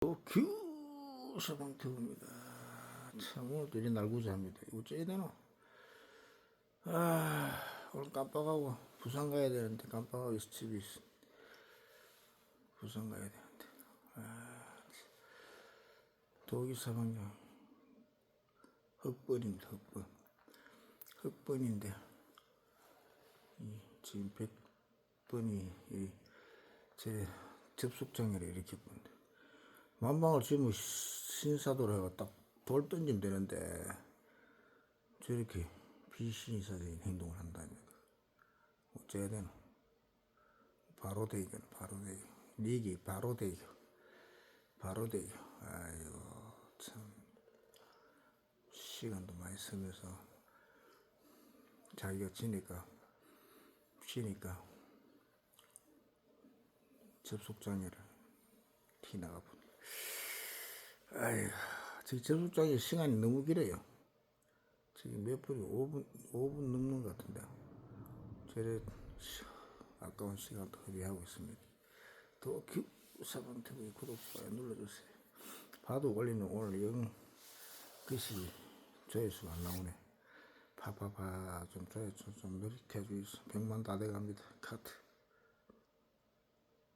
도큐 서방태우입니다. 참 오늘도 이리 날구자합니다. 이거 째야 되나? 아 오늘 깜빡하고 부산 가야 되는데 깜빡하고 있어 집에 있어. 부산 가야 되는데. 아 참. 도기 서방장 흑번입니다. 흑번. 흑번인데 이 지금 100번이 이 제 접속장애를 이렇게 본데 만방을 지으면 신사도로 해가 딱 돌 던지면 되는데 저렇게 비신사적인 행동을 한다면 어째야 되나 바로 대기는 바로 대기 리기 바로 대기 바로 대기 아이고 참. 시간도 많이 쓰면서 자기가 지니까 쉬니까 접속장애를 티 나가 보니 아이고 저 접속장애 시간이 너무 길어요. 지금 몇 분이 5분 5분 넘는 것 같은데. 저래 시- 아까운 시간도 허비하고 있습니다. 도큐 사방TV 구독 좋아요 눌러주세요. 봐도 올리는 오늘 영 글씨 조회수가 안 나오네. 파파파 좀 조회수 좀 느리게 해주세요 100만 다 돼갑니다. 카트